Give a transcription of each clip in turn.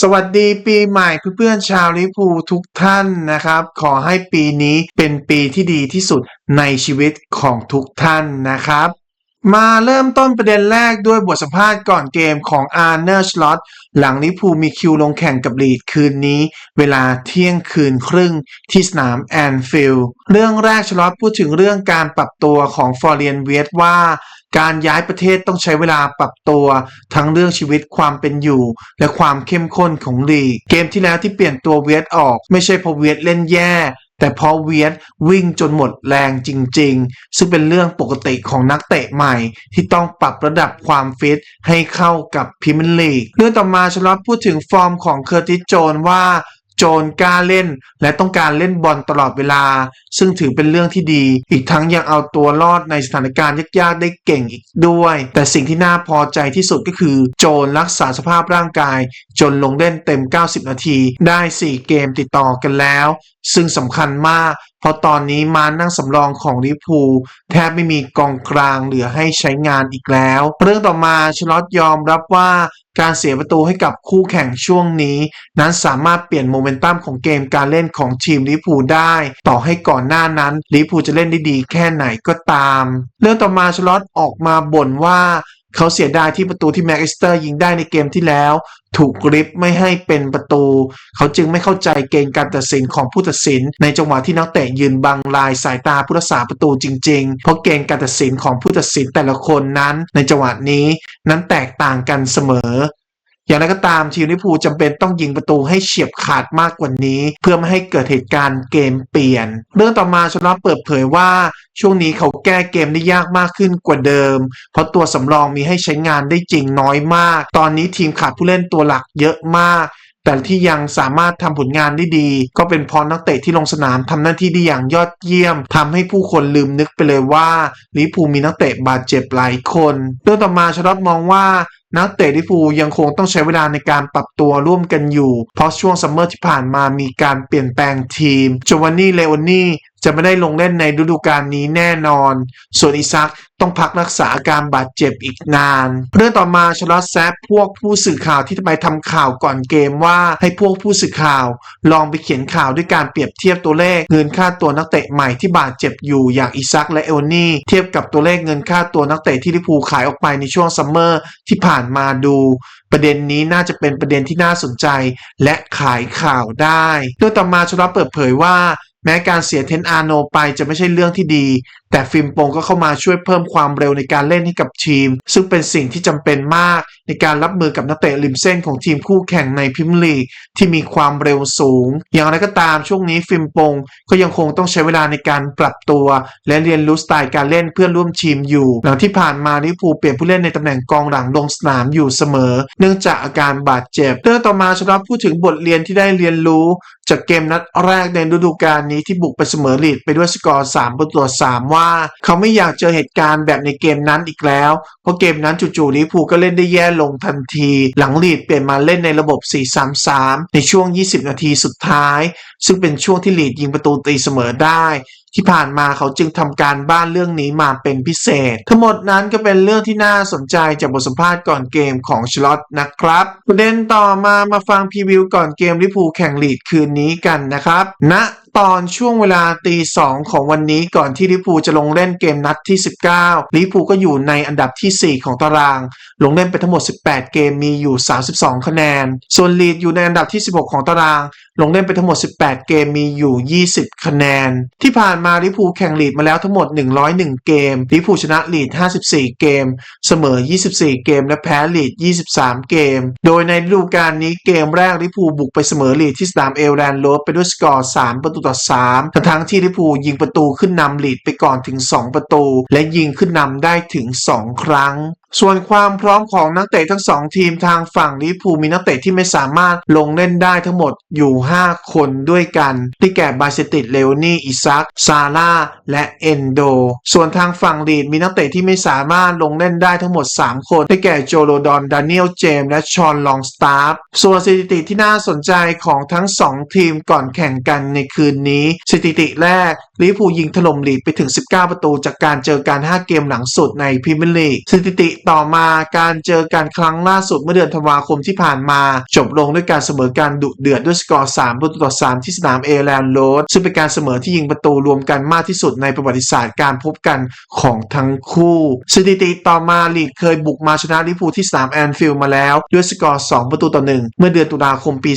สวัสดีปีใหม่เพื่อนๆชาวลิพูทุกท่านนะครับ ขอให้ปีนี้เป็นปีที่ดีที่สุดในชีวิตของทุกท่านนะครับ มาเริ่มต้นประเด็นแรกด้วยบทสัมภาษณ์ก่อนเกมของอาร์เนอร์ชลอตหลังลิพูมีคิวลงแข่งกับลีดคืนนี้ เวลาเที่ยงคืนครึ่งที่สนามแอนฟิลด์เรื่องแรกชลอตพูดถึงเรื่องการปรับตัวของฟอร์เรียนเวสว่าการย้ายประเทศต้องใช้เวลาปรับตัว ทั้งเรื่องชีวิตความเป็นอยู่ และความเข้มข้นของลีก เกมที่แล้วที่เปลี่ยนตัวเวียดออก ไม่ใช่เพราะเวียดเล่นแย่ แต่พอเวียดวิ่งจนหมดแรงจริง ๆ ซึ่งเป็นเรื่องปกติของนักเตะใหม่ ที่ต้องปรับระดับความฟิตให้เข้ากับพิมลีกเรื่องต่อมาชลอตพูดถึงฟอร์มของเคอร์ติสโจนว่า โจนกล้าเล่น และต้องการเล่นบอลตลอดเวลา ซึ่งถือเป็นเรื่องที่ดี อีกทั้งยังเอาตัวรอดในสถานการณ์ยากๆได้เก่งอีกด้วย แต่สิ่งที่น่าพอใจที่สุดก็คือ โจนรักษาสภาพร่างกาย จนลงเล่นเต็ม 90 นาที ได้ 4 เกมติดต่อกันแล้ว ซึ่งสำคัญมาก เพราะตอนนี้มานั่งสำรองของลิพูแทบไม่มีกองกลางเหลือให้ใช้งานอีกแล้ว เรื่องต่อมาชลอตยอมรับว่าการเสียประตูให้กับคู่แข่งช่วงนี้ นั้นสามารถเปลี่ยนโมเมนตัมของเกมการเล่นของทีมลิพูได้ ต่อให้ก่อนหน้านั้นลิพูจะเล่นได้ดีแค่ไหนก็ตาม เรื่องต่อมาชลอตออกมาบ่นว่า เขาเสียดายที่ประตูที่แม็กอิสเตอร์ยิงได้ในเกมที่แล้ว ถูกริบไม่ให้เป็นประตู เขาจึงไม่เข้าใจเกณฑ์การตัดสินของผู้ตัดสิน ในจังหวะที่นักเตะยืนบังลายสายตาผู้รักษาประตูจริง ๆ เพราะเกณฑ์การตัดสินของผู้ตัดสินแต่ละคนนั้น ในจังหวะนี้นั้นแตกต่างกันเสมอ อย่างไรก็ตามทีมลิเวอร์พูลจำเป็นต้องยิงประตูให้เฉียบขาดมากกว่านี้ เพื่อไม่ให้เกิดเหตุการณ์เกมเปลี่ยน เรื่องต่อมาชนะเปิดเผยว่าช่วงนี้เขาแก้เกมได้ยากมากขึ้นกว่าเดิม เพราะตัวสำรองมีให้ใช้งานได้จริงน้อยมาก ตอนนี้ทีมขาดผู้เล่นตัวหลักเยอะมากแต่ที่ยังสามารถทำผลงานได้ดี ก็เป็นเพราะนักเตะที่ลงสนามทำหน้าที่ได้อย่างยอดเยี่ยมทำให้ผู้คนลืมนึกไปเลยว่าลิเวอร์พูมีนักเตะบาดเจ็บหลายคนเรื่องต่อมาชลอตมองว่า นักเตะลิเวอร์พูยังคงต้องใช้เวลาในการปรับตัวร่วมกันอยู่ เพราะช่วงซัมเมอร์ที่ผ่านมามีการเปลี่ยนแปลงทีมโจวานนี่เลโอนี่จะไม่ได้ลงเล่นในฤดูกาลนี้แน่นอน ส่วนอิซักต้องพักรักษาอาการบาดเจ็บอีกนาน เรื่องต่อมาชลอตแซฟพวกผู้สื่อข่าวที่ไปทำข่าวก่อนเกมว่าให้พวกผู้สื่อข่าว ลองไปเขียนข่าวด้วยการเปรียบเทียบตัวเลขเงินค่าตัวนักเตะใหม่ที่บาดเจ็บอยู่อย่างอิซักและเอลนี่เทียบกับตัวเลขเงินค่าตัวนักเตะที่ลิเวอร์พูขายออกไปในช่วงซัมเมอร์ที่ผ่านมาดู ประเด็นนี้น่าจะเป็นประเด็นที่น่าสนใจ และขายข่าวได้ โดยต่อมาชลอตเปิดเผยว่า แม้การเสียเทนอาโนไปจะไม่ใช่เรื่องที่ดี แต่ฟิล์มโปงก็เข้ามาช่วยเพิ่มความเร็วในการเล่นให้กับทีม ซึ่งเป็นสิ่งที่จำเป็นมาก ในการรับมือกับนักเตะริมเส้นของทีมคู่แข่งในพรีเมียร์ลีที่มีความเร็วสูง อย่างไรก็ตามช่วงนี้ฟิล์มโปงก็ยังคงต้องใช้เวลาในการปรับตัว และเรียนรู้สไตล์การเล่นเพื่อนร่วมทีมอยู่ หลังที่ผ่านมาลิเวอร์พูลเปลี่ยนผู้เล่นในตำแหน่งกองหลังลงสนามอยู่เสมอ เนื่องจากอาการบาดเจ็บเรื่องต่อมาชนะพูดถึงบทเรียนที่ได้เรียนรู้จากเกมนัดแรกในฤดูกาลนี้ที่บุกไปเสมอลีดไปด้วยสกอร์3ประตูต่อ3ว่าเขาไม่อยากเจอเหตุการณ์แบบในเกมนั้นอีกแล้ว เพราะเกมนั้นจู่ๆลิพูก็เล่นได้แย่ลงทันที หลังลีดเปลี่ยนมาเล่นในระบบ 4-3-3 ในช่วง 20 นาทีสุดท้าย ซึ่งเป็นช่วงที่ลีดยิงประตูตีเสมอได้ที่ผ่านมาเขาจึงทำการบ้านเรื่องนี้มาเป็นพิเศษ ทั้งหมดนั้นก็เป็นเรื่องที่น่าสนใจจากบทสัมภาษณ์ก่อนเกมของชลอตนะครับประเด็นต่อมามาฟังพรีวิวก่อนเกมลิพูแข่งลีดคืนนี้กันนะครับณนะ ตอนช่วงเวลาตีสองของวันนี้ก่อนที่ลิเวอร์พูจะลงเล่นเกมนัดที่ 19ลิพูก็อยู่ในอันดับที่ 4 ของตาราง ลงเล่นไปทั้งหมด 18 เกมมีอยู่ 32 คะแนน ส่วนลีดอยู่ในอันดับที่ 16 ของตาราง ลงเล่นไปทั้งหมด 18 เกมมีอยู่ 20 คะแนน ที่ผ่านมาลิเวอร์พูแข่งลีดมาแล้วทั้งหมด 101 เกมลิพูชนะลีด 54 เกม เสมอ 24 เกม และแพ้ลีด 23 เกม โดยในฤดูกาลนี้เกมแรกลิเวอร์พูบุกไปเสมอลีดที่สนามเอลแลนด์โรดไปด้วยสกอร์ 3 ประตูต่อ3ทั้งที่ลิพูยิงประตูขึ้นนำลีดไปก่อนถึง 2 ประตู และยิงขึ้นนำได้ถึง 2 ครั้ง ส่วนความพร้อมของนักเตะทั้งสองทีมทางฝั่งลิเวอร์พูลมีนักเตะที่ไม่สามารถลงเล่นได้ทั้งหมดอยู่ 5 คนด้วยกัน ที่แก่บาเซติดเลโอนี่อิซักซาร่าและเอนโด ส่วนทางฝั่งลีดมีนักเตะที่ไม่สามารถลงเล่นได้ทั้งหมด 3 คนที่แก่โจโรดอนดานิเอลเจมส์และชอนลองสตาร์ฟส่วนสถิติที่น่าสนใจของทั้ง 2 ทีมก่อนแข่งกันในคืนนี้ สถิติแรก ลิเวอร์พูลยิงถล่มลีดไปถึง 19 ประตูจากการเจอการ5เกมหลังสุดในพรีเมียร์ลีกสถิติต่อมาการเจอกันครั้งล่าสุดเมื่อเดือนธันวาคมที่ผ่านมา จบลงด้วยการเสมอการดุเดือดด้วยสกอร์ 3 ประตูต่อ 3 ที่สนามเอแลนด์โรดซึ่งเป็นการเสมอที่ยิงประตูรวมกันมากที่สุดในประวัติศาสตร์การพบกันของทั้งคู่ สถิติต่อมาลีดเคยบุกมาชนะลิเวอร์พูลที่สนามแอนฟิลด์มาแล้วด้วยสกอร์ 2 ประตูต่อ 1 เมื่อเดือนตุลาคมปี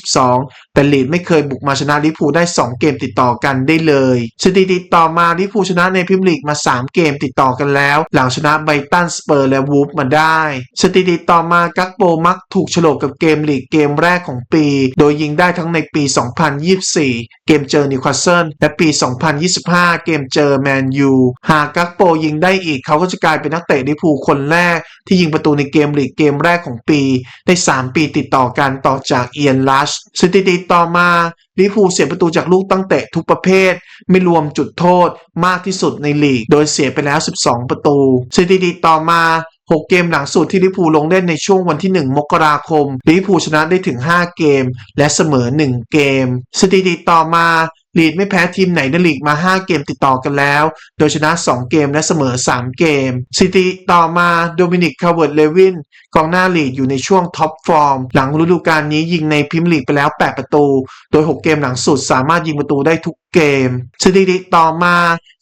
2022 แต่ลีดไม่เคยบุกมาชนะลิเวอร์พูลได้ 2 เกมติดต่อกันได้เลยสถิติต่อมาลิเวอร์พูชนะในพรีเมียร์ลีกมา 3 เกมติดต่อกันแล้ว หลังชนะไบตันสเปอร์และวูฟมาได้ สถิติต่อมากักโปมักถูกฉลกกับเกมลีกเกมแรกของปี โดยยิงได้ทั้งในปี 2024 เกมเจอนิวคาสเซิลและปี 2025 เกมเจอแมนยูหากกักโปยิงได้อีกเขาก็จะกลายเป็นนักเตะลิเวอร์พูคนแรก ที่ยิงประตูในเกมลีกเกมแรกของปี ได้ 3 ปีติดต่อกันต่อจากเอียนลัชสถิติต่อมา ลิฟูเสียประตูจากลูกตั้งเตะทุกประเภท ไม่รวมจุดโทษมากที่สุดในลีก โดยเสียไปแล้ว 12 ประตู สถิติต่อมา 6 เกมหลังสุดที่ลิฟูลงเล่นในช่วงวันที่ 1 มกราคมลิฟูชนะได้ถึง 5 เกม และเสมอ 1 เกม สถิติต่อมา ลีดไม่แพ้ทีมไหนในลีกมา 5 เกมติดต่อกันแล้ว โดยชนะ 2 เกมและเสมอ 3 เกม สิติต่อมาโดมินิกคาร์เวิร์ดเลวินกองหน้าลีดอยู่ในช่วงท็อปฟอร์ม หลังฤดูกาลนี้ยิงในพิมลีกไปแล้ว 8 ประตู โดย 6 เกมหลังสุดสามารถยิงประตูได้ทุกเกมสถิติต่อมา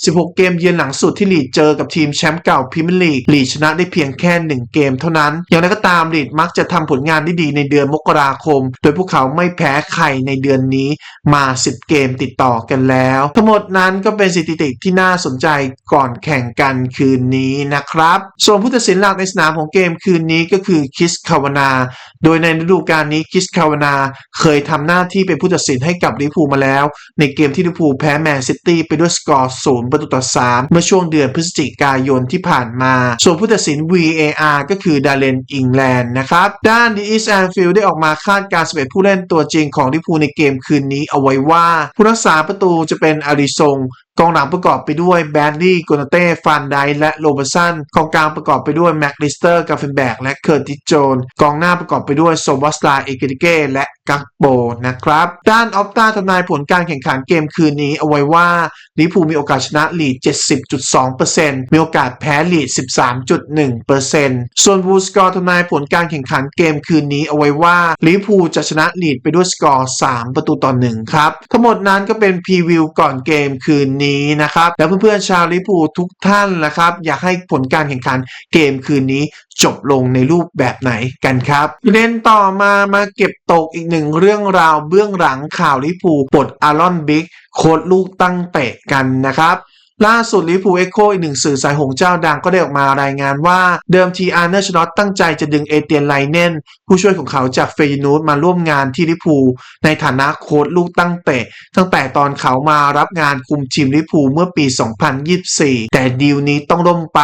16 เกมเยือนหลังสุดที่ลีดเจอกับทีมแชมป์เก่าพรีเมียร์ลีกลีดชนะได้เพียงแค่ 1 เกมเท่านั้น อย่างไรก็ตามลีดมักจะทำผลงานได้ดีในเดือนมกราคม โดยพวกเขาไม่แพ้ใครในเดือนนี้มา 10 เกมติดต่อกันแล้ว ทั้งหมดนั้นก็เป็นสถิติที่น่าสนใจก่อนแข่งกันคืนนี้นะครับ ส่วนผู้ตัดสินหลักในสนามของเกมคืนนี้ก็คือคิสคาวานา โดยในฤดูกาลนี้คิสคาวานาเคยทำหน้าที่เป็นผู้ตัดสินให้กับลิเวอร์พูลมาแล้ว ในเกมที่ลิร์พูลแพ้แมนซิตี้ไปด้วยสกอร์0ประตูต่อ3เมื่อช่วงเดือนพฤศจิกายนที่ผ่านมา ส่วนผู้ตัดสิน VAR ก็คือดาเลนอิงแลนด์นะครับ ด้านดีอิสแอนฟิลได้ออกมาคาดการณ์11ผู้เล่นตัวจริงของลิเวอร์พูลในเกมคืนนี้เอาไว้ว่า ผู้รักษาประตูจะเป็นอาริซง กองหลังประกอบไปด้วยแบนดี้โกนาเต้ฟานไดและโรเบสันกองกลางประกอบไปด้วยแม็กลิสเตอร์กาเฟนแบกและเคอร์ติสโจนกองหน้าประกอบไปด้วยโซวัสลาเอเกริเกและกักโบนะครับ ด้านออฟตาทำนายผลการแข่งขันเกมคืนนี้เอาไว้ว่าลิพูมีโอกาสชนะลีด 70.2%มีโอกาสแพ้ลีด 13.1%ส่วนวูสกอร์ทำนายผลการแข่งขันเกมคืนนี้เอาไว้ว่าลิพูจะชนะลีดไปด้วยสกอร์ 3 ประตูต่อ 1 ครับ ทั้งหมดนั้นก็เป็นพรีวิวก่อนเกมคืนนี้นะครับ แล้วเพื่อนๆชาวลิเวอร์พูทุกท่านนะครับ อยากให้ผลการแข่งขันเกมคืนนี้จบลงในรูปแบบไหนกันครับประเด็นต่อมามาเก็บตกอีกหนึ่งเรื่องราวเบื้องหลังข่าวลิเวอร์พูปลดอารอนบิ๊กโค้ดลูกตั้งเตะกันนะครับล่าสุดลิฟูเอ็กโคอีกหนึ่งสื่อสายหงเจ้าดังก็ได้ออกมารายงานว่า เดิมทีอาร์เนอร์ชนอตตั้งใจจะดึงเอเตียนไลเน่นผู้ช่วยของเขาจากเฟยนูสมาร่วมงานที่ลิฟูในฐานะโค้ดลูกตั้งเตะ ตั้งแต่ตอนเขามารับงานคุมทีมลิฟูเมื่อปี 2024 แต่ดีลนี้ต้องล่มไป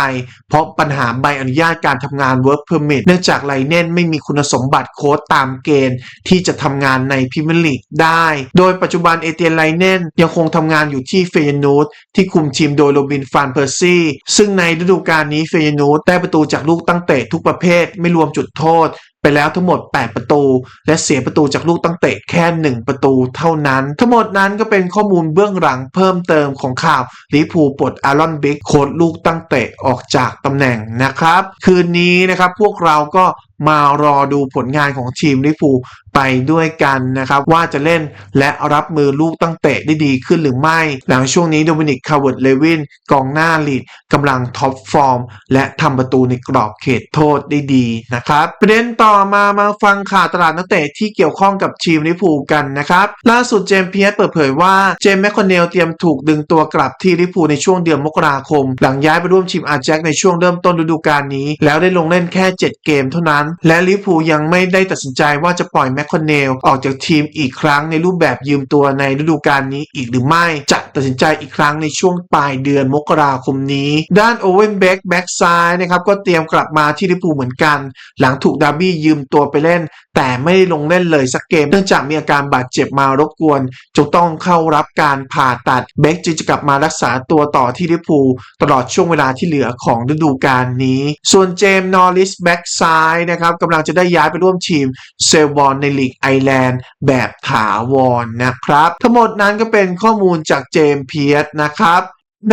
เพราะปัญหาใบอนุญาตการทำงาน Work Permit เนื่องจากไลเนนไม่มีคุณสมบัติโค้ดตามเกณฑ์ ที่จะทำงานในพรีเมียร์ลีกได้ โดยปัจจุบันเอเตียนไลเนนยังคงทำงานอยู่ที่เฟยนูสที่คุมทีมโดยโรบินฟานเพอร์ซี่ซึ่งในฤดูกาลนี้เฟยนูสได้ประตูจากลูกตั้งเตะทุกประเภทไม่รวมจุดโทษ ไปแล้วทั้งหมด 8 ประตู และเสียประตูจากลูกตั้งเตะแค่ 1 ประตูเท่านั้น ทั้งหมดนั้นก็เป็นข้อมูลเบื้องหลังเพิ่มเติมของข่าวลิพูปลดอารอนบิ๊กโค้ดลูกตั้งเตะออกจากตำแหน่งนะครับ คืนนี้นะครับพวกเราก็ มารอดูผลงานของทีมลิเวอร์พูไปด้วยกันนะครับว่าจะเล่นและรับมือลูกตั้งเตะได้ดีขึ้นหรือไม่ หลังช่วงนี้โดมินิกคาร์เวิร์ดเลวินกองหน้าลีดกำลังท็อปฟอร์ม และทำประตูในกรอบเขตโทษได้ดีนะครับประเด็นต่อมามาฟังข่าวตลาดนักเตะที่เกี่ยวข้องกับทีมลิเวอร์พูกันนะครับล่าสุดเจมส์เพียสเปิดเผยว่าเจมส์แมคคอนเนลเตรียมถูกดึงตัวกลับที่ลิเวอร์พูในช่วงเดือนมกราคม หลังย้ายไปร่วมทีมอาร์แจ็คในช่วงเริ่มต้นฤดูกาลนี้ แล้วได้ลงเล่นแค่ 7 เกมเท่านั้นและลิฟูยังไม่ได้ตัดสินใจว่าจะปล่อยแมคคอนเนลออกจากทีมอีกครั้งในรูปแบบยืมตัวในฤดูกาลนี้อีกหรือไม่ จะตัดสินใจอีกครั้งในช่วงปลายเดือนมกราคมนี้ ด้านโอเวนเบ็กแบ็กซ้ายนะครับก็เตรียมกลับมาที่ลิฟูเหมือนกัน หลังถูกดาร์บี้ยืมตัวไปเล่นแต่ไม่ได้ลงเล่นเลยสักเกม เนื่องจากมีอาการบาดเจ็บมารบกวนจนต้องเข้ารับการผ่าตัดเบคจึงจะกลับมารักษาตัวต่อที่ลิเวอร์พูลตลอดช่วงเวลาที่เหลือของฤดูกาลนี้ ส่วนเจมส์นอริสแบ็กซ้ายนะครับกำลังจะได้ย้ายไปร่วมทีมเซลบอลในลีกไอแลนด์แบบถาวรนะครับ ทั้งหมดนั้นก็เป็นข้อมูลจากเจมส์เพียสนะครับ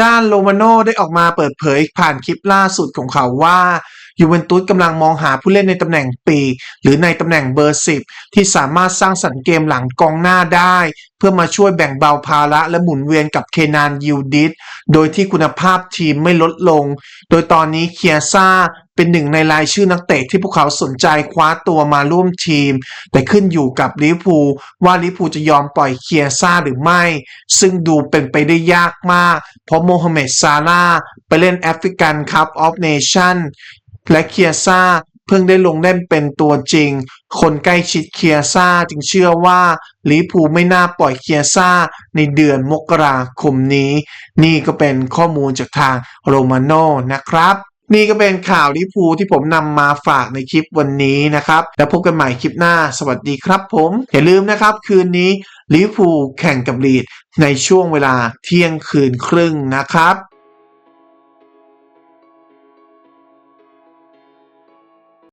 ด้านโรมาโนได้ออกมาเปิดเผยผ่านคลิปล่าสุดของเขาว่า ยูเวนตุสกำลังมองหาผู้เล่นในตำแหน่งปีกหรือในตำแหน่งเบอร์ 10 ที่สามารถสร้างสรรค์เกมหลังกองหน้าได้ เพื่อมาช่วยแบ่งเบาภาระและหมุนเวียนกับเคนานยิวดิสโดยที่คุณภาพทีมไม่ลดลง โดยตอนนี้เคียซ่าเป็นหนึ่งในรายชื่อนักเตะที่พวกเขาสนใจคว้าตัวมาร่วมทีม แต่ขึ้นอยู่กับลิเวอร์พูลว่าลิเวอร์พูลจะยอมปล่อยเคียซ่าหรือไม่ ซึ่งดูเป็นไปได้ยากมาก เพราะโมฮัมเหม็ดซาลาไปเล่นแอฟริกันคัพออฟเนชั่น และเคียซ่าเพิ่งได้ลงเล่นเป็นตัวจริง คนใกล้ชิดเคียซ่าจึงเชื่อว่าลิเวอร์พูไม่น่าปล่อยเคียซ่าในเดือนมกราคมนี้ นี่ก็เป็นข้อมูลจากทางโรมาโนนะครับ นี่ก็เป็นข่าวลิเวอร์พูที่ผมนำมาฝากในคลิปวันนี้นะครับ แล้วพบกันใหม่คลิปหน้า สวัสดีครับผม อย่าลืมนะครับ คืนนี้ลิเวอร์พูแข่งกับลีดในช่วงเวลาเที่ยงคืนครึ่งนะครับ